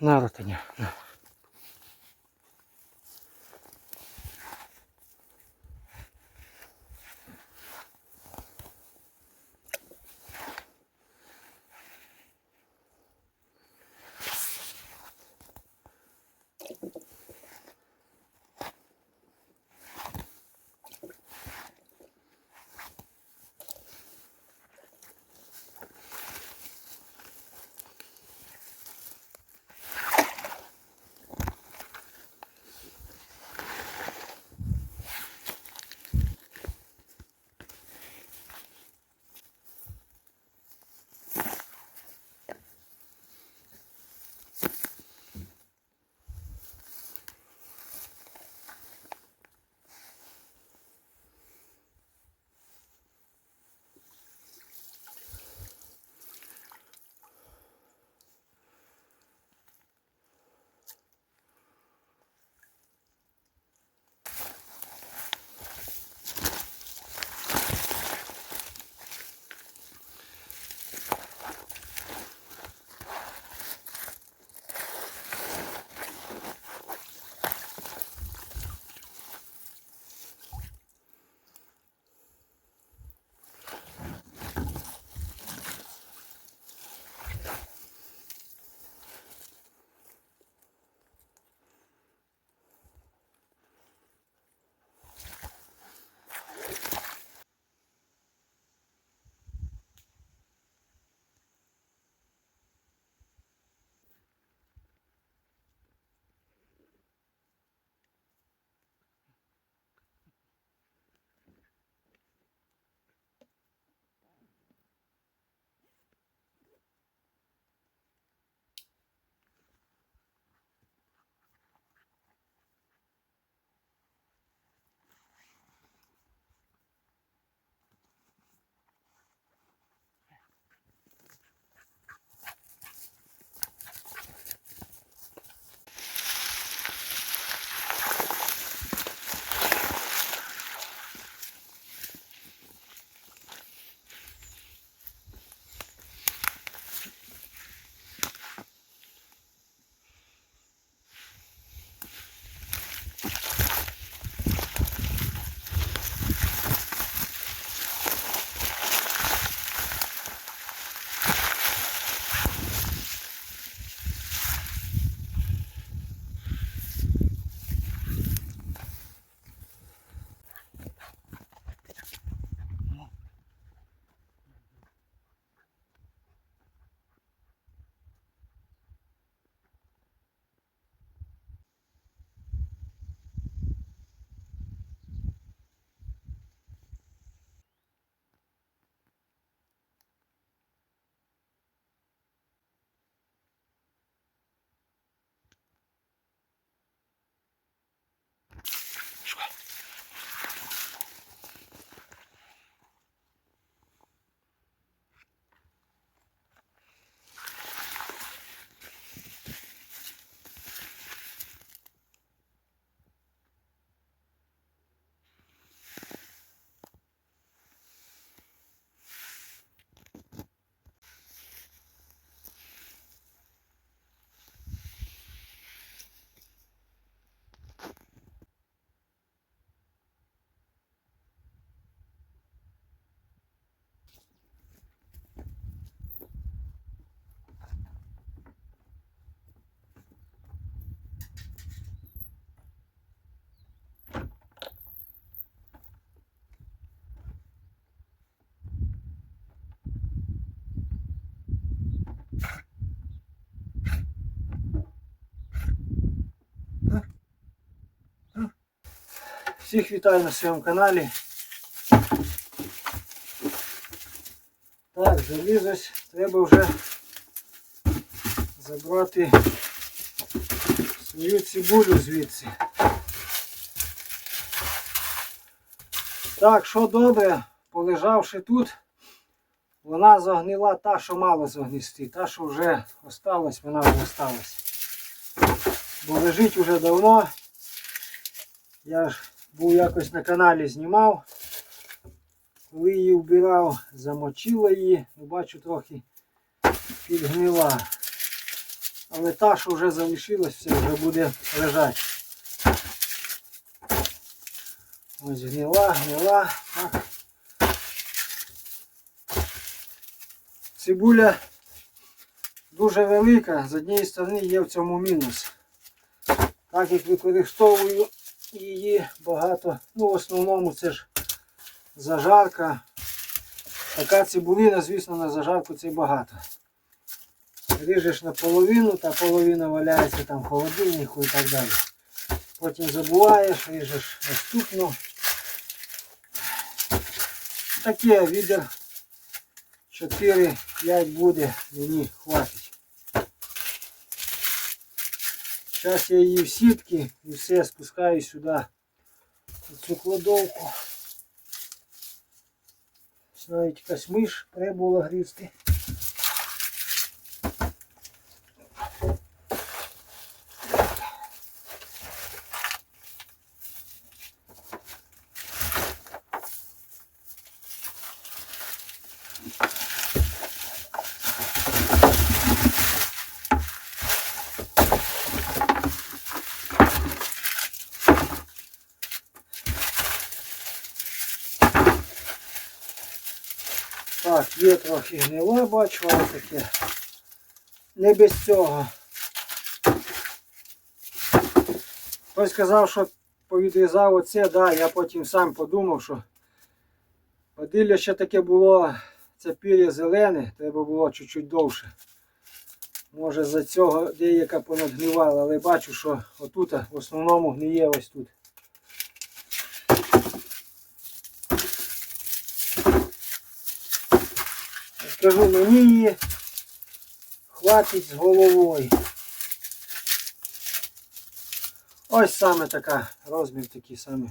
На ротиня. Всіх вітаю на своєму каналі. Так, залізось, треба вже забрати свою цибулю звідси. Так, що добре, полежавши тут, вона загнила та, що мало загністи. Та, що вже осталась, вона вже осталась. Бо лежить вже давно. Я ж був якось на каналі знімав. Коли її вбирав, замочила її, ну, бачу трохи підгнила. Але та, що вже залишилась, все вже буде лежати. Ось гнила, гнила. Цибуля дуже велика, з однієї сторони є в цьому мінус. Так як використовую її багато, ну в основному це ж зажарка. Така цибулина, звісно, на зажарку це багато. Ріжеш наполовину, та половина валяється там в холодильнику і так далі. Потім забуваєш, ріжеш наступну. Таке відер 4-5 буде, мені хватить. Зараз я її в сітки і все спускаю сюди в цю кладовку. Навіть якась миш прибула грізти. Так, є трохи гниле, бачу, але таке. Не без цього. Хтось сказав, що повідрізав оце, да, я потім сам подумав, що поділля ще таке було, це пір'я зелене, треба було чуть-чуть довше. Може за цього деяка понадгнивала, але бачу, що отут в основному гниє ось тут. Скажу, мені її хватить з головою. Ось саме така, розмір такий самий.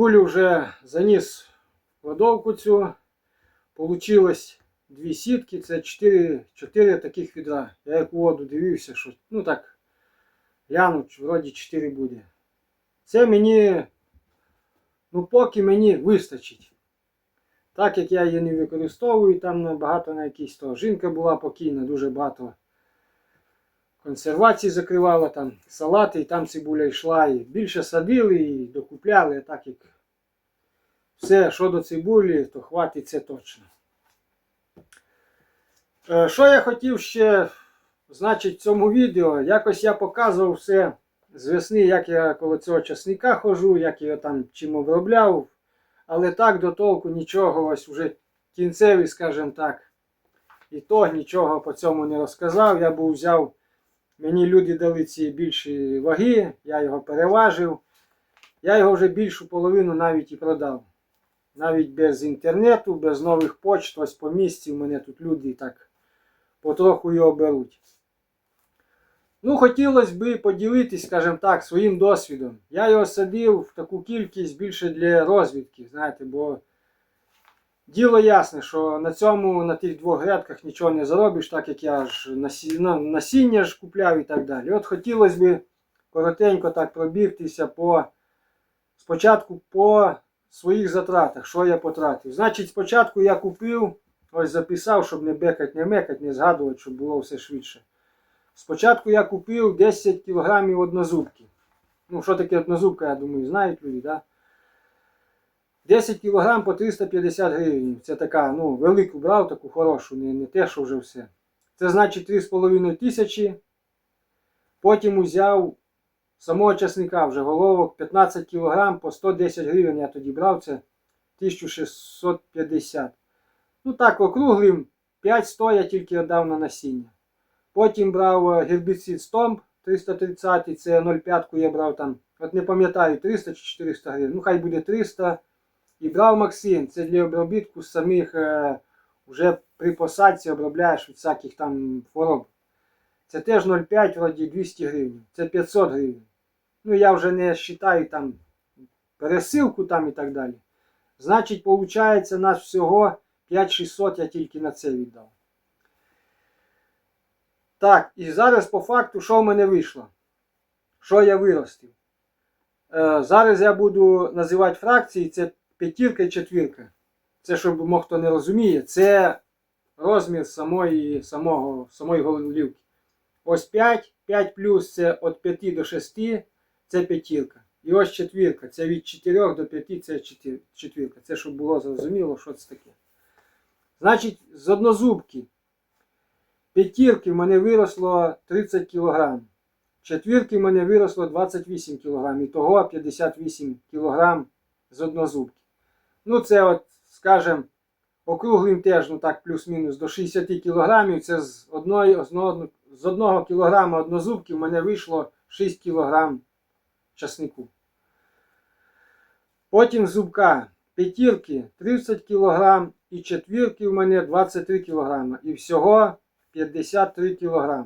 Пулю вже заніс в кладовку цю. Получилось дві сітки, це 4, 4 таких відра. Я як воду дивився, що ну так, глянув, вроді 4 буде. Це мені, ну поки мені вистачить. Так як я її не використовую, там набагато на якісь то. Жінка була покійна, дуже багато консервації закривала, там салати, і там цибуля йшла. І більше садили і докупляли, а так як все, що до цибулі, то хватить це точно. Е, Що я хотів ще, значить, в цьому відео, якось я показував все з весни, як я коло цього часника хожу, як я там чим обробляв. Але так до толку нічого, ось уже кінцевий, скажімо так, і то нічого по цьому не розказав. Я був взяв, мені люди дали ці більші ваги, я його переважив. Я його вже більшу половину навіть і продав. Навіть без інтернету, без нових почт, ось по місці у мене тут люди так потроху його беруть. Ну, хотілося б поділитись, скажімо так, своїм досвідом. Я його садив в таку кількість більше для розвідки, знаєте, бо діло ясне, що на цьому, на тих двох грядках нічого не заробиш, так як я ж ну, насіння ж купляв і так далі. От хотілося б коротенько так пробігтися по спочатку по своїх затратах, що я потратив. Значить, спочатку я купив, ось записав, щоб не бекать, не мекать, не згадувати, щоб було все швидше. Спочатку я купив 10 кг однозубки. Ну, що таке однозубка, я думаю, знають люди, да? 10 кг по 350 гривень. Це така, ну, велику брав, таку хорошу, не, не те, що вже все. Це значить 3,5 тисячі. Потім узяв самого часника вже головок 15 кг по 110 гривень я тоді брав, це 1650. Ну так, округлим 5-100 я тільки віддав на насіння. Потім брав е, гербіцид Стомп 330, це 0,5 я брав там, от не пам'ятаю, 300 чи 400 гривень. Ну хай буде 300. І брав Максим, це для обробітку самих, е, вже при посадці обробляєш від всяких там хвороб. Це теж 0,5 вроді 200 гривень, це 500 гривень. Ну я вже не вважаю там пересилку там і так далі. Значить, виходить, нас всього 5600 я тільки на це віддав. Так, і зараз по факту, що в мене вийшло? Що я виростив? Е, зараз я буду називати фракції, це п'ятірка і четвірка. Це, щоб мог хто не розуміє, це розмір самої, самого, самої голівки. Ось 5, 5 плюс це від 5 до 6, це п'ятірка. І ось четвірка, це від 4 до 5, це четвірка. Це щоб було зрозуміло, що це таке. Значить, з однозубки п'ятірки в мене виросло 30 кг. Четвірки в мене виросло 28 кг. І того 58 кг з однозубки. Ну, це от, скажем, округлим теж, ну так, плюс-мінус до 60 кг. Це з одної, з одного кілограма однозубки в мене вийшло 6 кг часнику. Потім зубка п'ятірки 30 кг і четвірки в мене 23 кг. І всього 53 кг.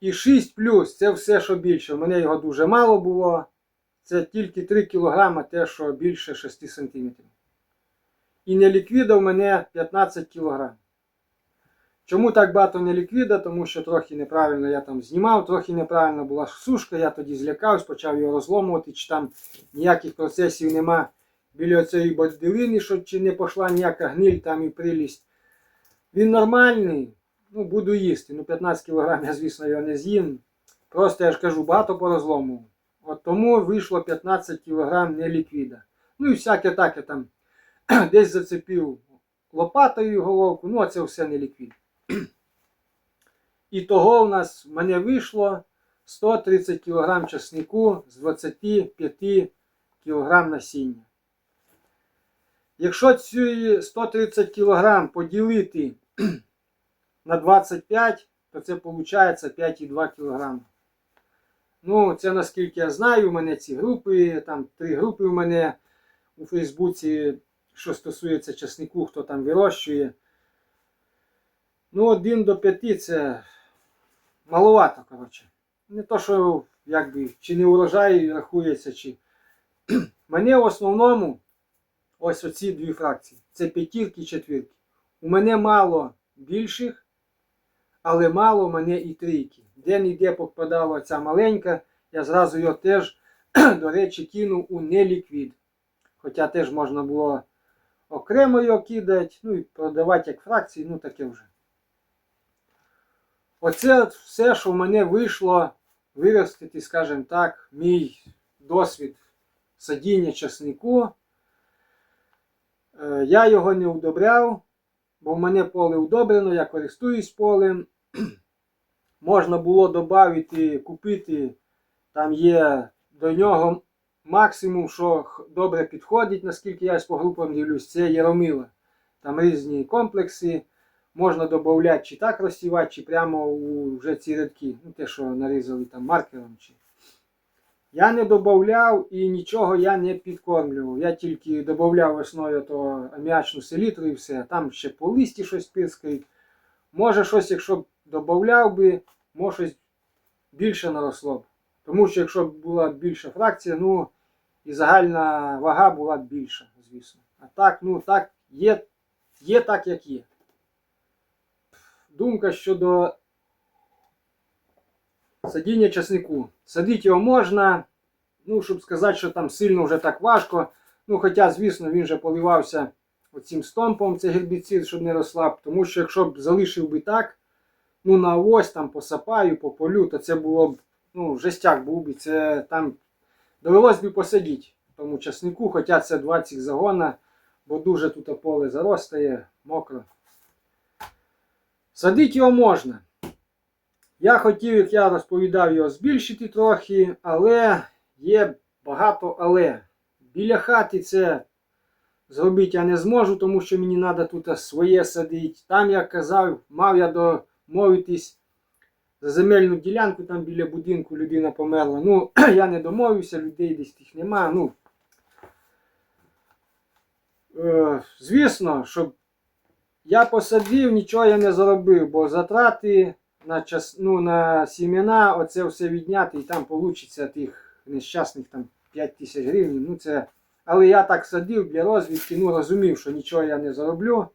І 6 плюс це все, що більше. У мене його дуже мало було. Це тільки 3 кг, те, що більше 6 см. І неліквіда в мене 15 кг. Чому так багато неліквіда? Тому що трохи неправильно я там знімав, трохи неправильно була сушка, я тоді злякався, почав його розломувати, чи там ніяких процесів нема біля цієї бодилини, щоб чи не пішла ніяка гниль там і прилість. Він нормальний, ну буду їсти. Ну 15 кг я, звісно, його не з'їм. Просто я ж кажу, багато порозломував. От тому вийшло 15 кг неліквіда. Ну і всяке таке там десь зацепив лопатою головку, ну а це все не ліквід. І того в нас в мене вийшло 130 кг часнику з 25 кг насіння. Якщо ці 130 кг поділити на 25, то це виходить 5,2 кг. Ну, це наскільки я знаю, у мене ці групи, там три групи у мене у Фейсбуці, що стосується часнику, хто там вирощує. Ну, 1 до 5 це маловато, коротше. Не то, що якби, чи не урожай рахується, чи. Мене в основному ось оці дві фракції. Це п'ятірки і четвірки. У мене мало більших, але мало мене і трійки. Де ніде попадала ця маленька, я зразу його теж, до речі, кинув у неліквід. Хоча теж можна було окремо його кидати, ну і продавати як фракції, ну таке вже. Оце все, що в мене вийшло виростити, скажімо так, мій досвід садіння часнику. Е, Я його не удобряв, бо в мене поле удобрено, я користуюсь полем. Можна було додати, купити, там є до нього максимум, що добре підходить, наскільки я по групам дивлюсь, це Яромила. Там різні комплекси. Можна додати чи так розсівати, чи прямо у вже ці рядки. Ну, те, що нарізали там маркером. Чи. Я не додавав і нічого я не підкормлював. Я тільки додавав весною то аміачну селітру і все. Там ще по листі щось пискають. Може щось, якщо додавав би, може щось більше наросло б. Тому що якщо б була більша фракція, ну і загальна вага була б більша, звісно. А так, ну так, є, є так, як є. Думка щодо садіння часнику. Садити його можна, ну, щоб сказати, що там сильно вже так важко. Ну, хоча, звісно, він вже поливався оцим стомпом, це гербіцид, щоб не розслаб. Тому що якщо б залишив би так, ну на ось там по сапаю, по полю, то це було б, ну, жестяк був би, це там довелось би посадити тому часнику, хоча це 20 загона, бо дуже тут поле заростає, мокро. Садити його можна. Я хотів, як я розповідав, його збільшити трохи, але є багато але. Біля хати це зробити я не зможу, тому що мені треба тут своє садити. Там, як казав, мав я домовитись за земельну ділянку, там біля будинку людина померла. Ну, я не домовився, людей десь тих нема. Ну, е, звісно, щоб я посадив, нічого я не заробив, бо затрати на час, ну, на сімена, оце все відняти, і там вийде тих нещасних там 5 тисяч гривень. Ну, це... Але я так садив для розвідки, ну розумів, що нічого я не зароблю.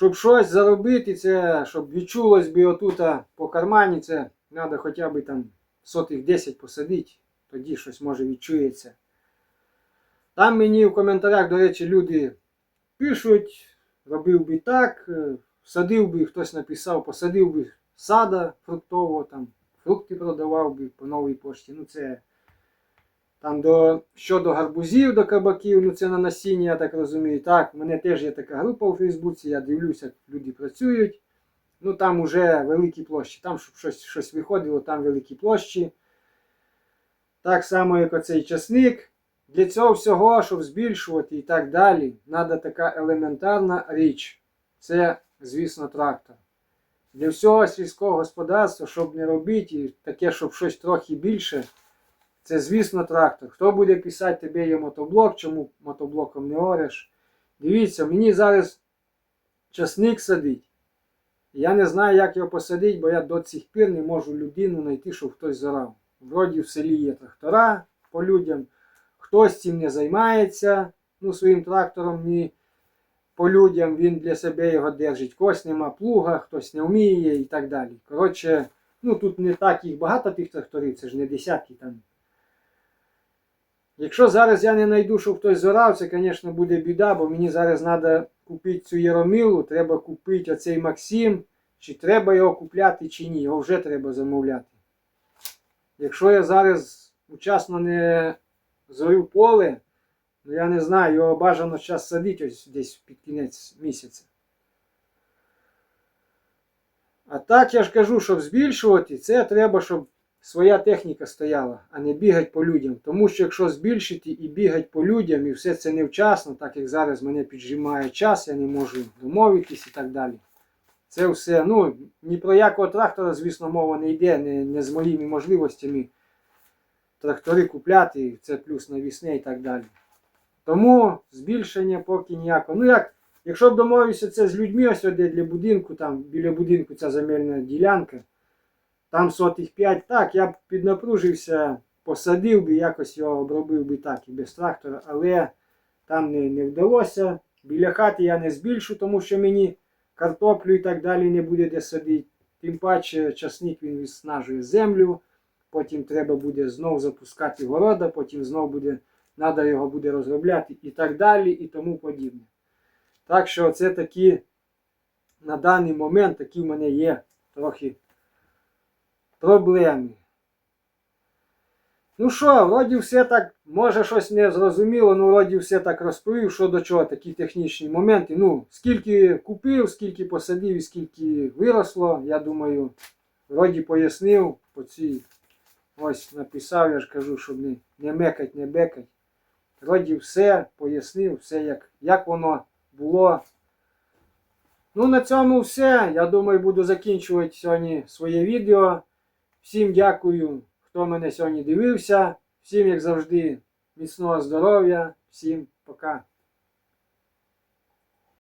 Щоб щось заробити, це, щоб відчулось би отут по кармані, це треба хоча б там сотих 10 посадити, тоді щось може відчується. Там мені в коментарях, до речі, люди пишуть, робив би так, е, садив би, хтось написав, посадив би сада фруктового, там, фрукти продавав би по новій пошті. Ну, це там до, щодо гарбузів, до кабаків, ну це на насіння, я так розумію. Так, в мене теж є така група у Фейсбуці, я дивлюся, люди працюють. Ну там вже великі площі. Там, щоб щось, щось виходило, там великі площі. Так само, як оцей часник. Для цього всього, щоб збільшувати і так далі, треба така елементарна річ. Це, звісно, трактор. Для всього сільського господарства, щоб не робити, і таке, щоб щось трохи більше, це, звісно, трактор. Хто буде писати, тебе є мотоблок, чому мотоблоком не ореш? Дивіться, мені зараз часник садить. Я не знаю, як його посадити, бо я до цих пір не можу людину знайти, щоб хтось зарав. Вроді в селі є трактора по людям, хтось цим не займається, ну, своїм трактором ні по людям, він для себе його держить. Когось нема плуга, хтось не вміє і так далі. Коротше, ну тут не так їх багато тих тракторів, це ж не десятки там. Якщо зараз я не знайду, щоб хтось зорав, це, звісно, буде біда, бо мені зараз треба купити цю Єромілу, треба купити оцей Максим, чи треба його купляти, чи ні. Його вже треба замовляти. Якщо я зараз учасно не зорю поле, ну я не знаю, його бажано зараз садити ось десь під кінець місяця. А так я ж кажу, щоб збільшувати, це треба, щоб своя техніка стояла, а не бігати по людям. Тому що якщо збільшити і бігати по людям, і все це невчасно, так як зараз мене піджимає час, я не можу домовитись і так далі. Це все, ну, ні про якого трактора, звісно, мова не йде, не, не з моїми можливостями трактори купляти, це плюс навісне і так далі. Тому збільшення поки ніякого. Ну як, якщо б домовився це з людьми, ось де для будинку, там біля будинку ця земельна ділянка, там сотих 5, так, я б піднапружився, посадив би, якось його обробив би так і без трактора, але там не, не вдалося. Біля хати я не збільшу, тому що мені картоплю і так далі не буде де садити. Тим паче часник він виснажує землю, потім треба буде знов запускати города, потім знов буде, треба його буде розробляти і так далі, і тому подібне. Так що це такі на даний момент такі в мене є трохи проблеми. Ну що, вроді все так, може щось не зрозуміло, ну вроді все так розповів, що до чого, такі технічні моменти. Ну, скільки купив, скільки посадив і скільки виросло, я думаю, вроді пояснив по цій. Ось написав, я ж кажу, щоб не, не мекать, не бекать. Вроді все пояснив, все як, як воно було. Ну, на цьому все. Я думаю, буду закінчувати сьогодні своє відео. Всім дякую, хто мене сьогодні дивився. Всім, як завжди, міцного здоров'я. Всім пока.